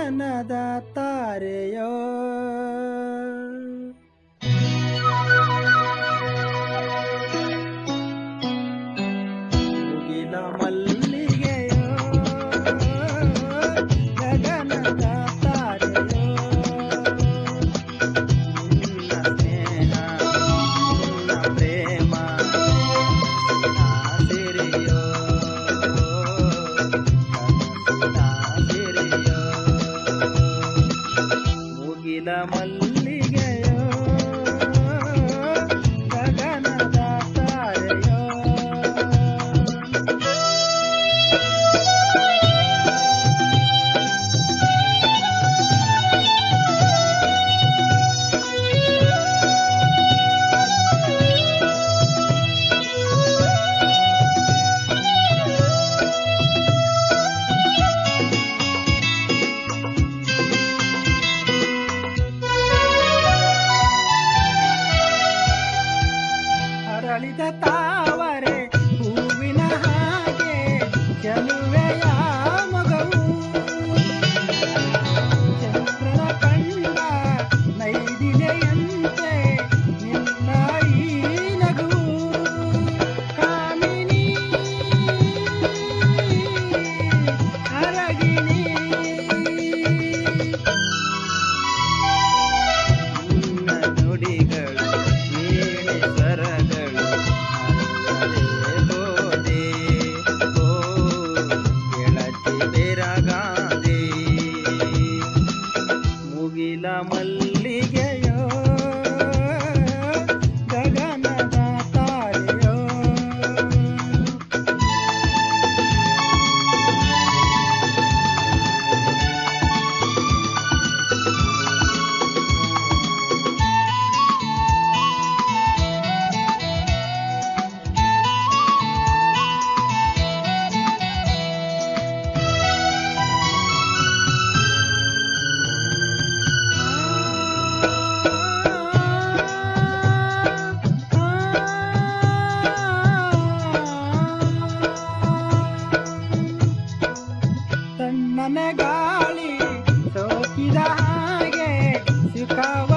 ಗಗನದ ತಾರೆಯೋ நிலமல் ಅರಳಿದ ತಾವ ನನ್ನ ಗಾಳಿ ಸೋಕಿದ ಹಾಗೆ ಸಿಕ್ಕಾವ